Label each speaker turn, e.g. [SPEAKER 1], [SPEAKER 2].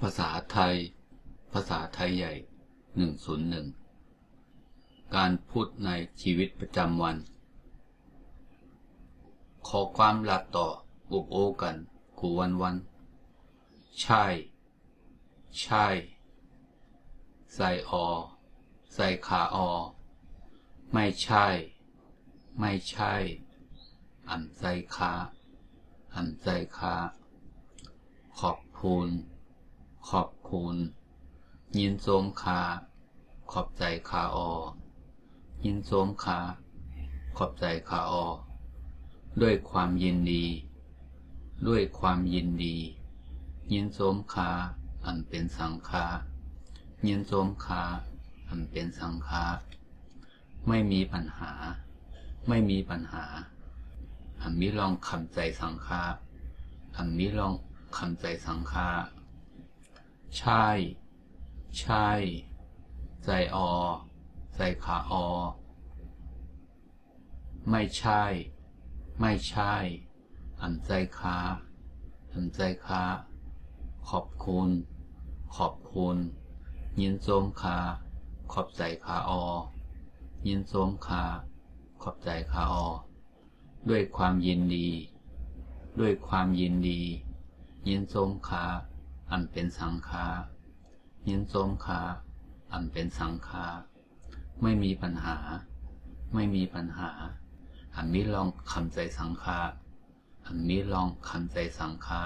[SPEAKER 1] ภาษาไทย ภาษาไทยใหญ่ 101 การพูดในชีวิตประจำวัน ขอความหลับต่ออุบโอกัน กูวันวัน ใช่ ใช่ ใส่ออ ใส่ขาออ ไม่ใช่ ไม่ใช่อันใส่ขาอันใส่ขาขอบคุณ ขอบคุณ ยินโสมขาขอบใจขาออ ยินโสมขาขอบใจขาออ ด้วยความยินดี ด้วยความยินดี ยินโสมขาอันเป็นสังฆายินโสมขาอันเป็นสังฆาไม่มีปัญหา ไม่มีปัญหา อันมิลองคำใจสังฆาอันมิลองคำใจสังฆา ใช่ใช่ใจออใจขาออ ไม่ใช่ ไม่ใช่ อันใจขาอันใจขาขอบคุณ ขอบคุณยินโสมขาขอบใจขาออ ยินโสมขาขอบใจขาออ ด้วยความยินดี ด้วยความยินดี ยินโสมขา อันเป็นสังขายินโสมขาอันเป็นสังขาไม่มีปัญหา ไม่มีปัญหา อันนี้ลองคำใจสังขาอันนี้ลองคำใจสังขา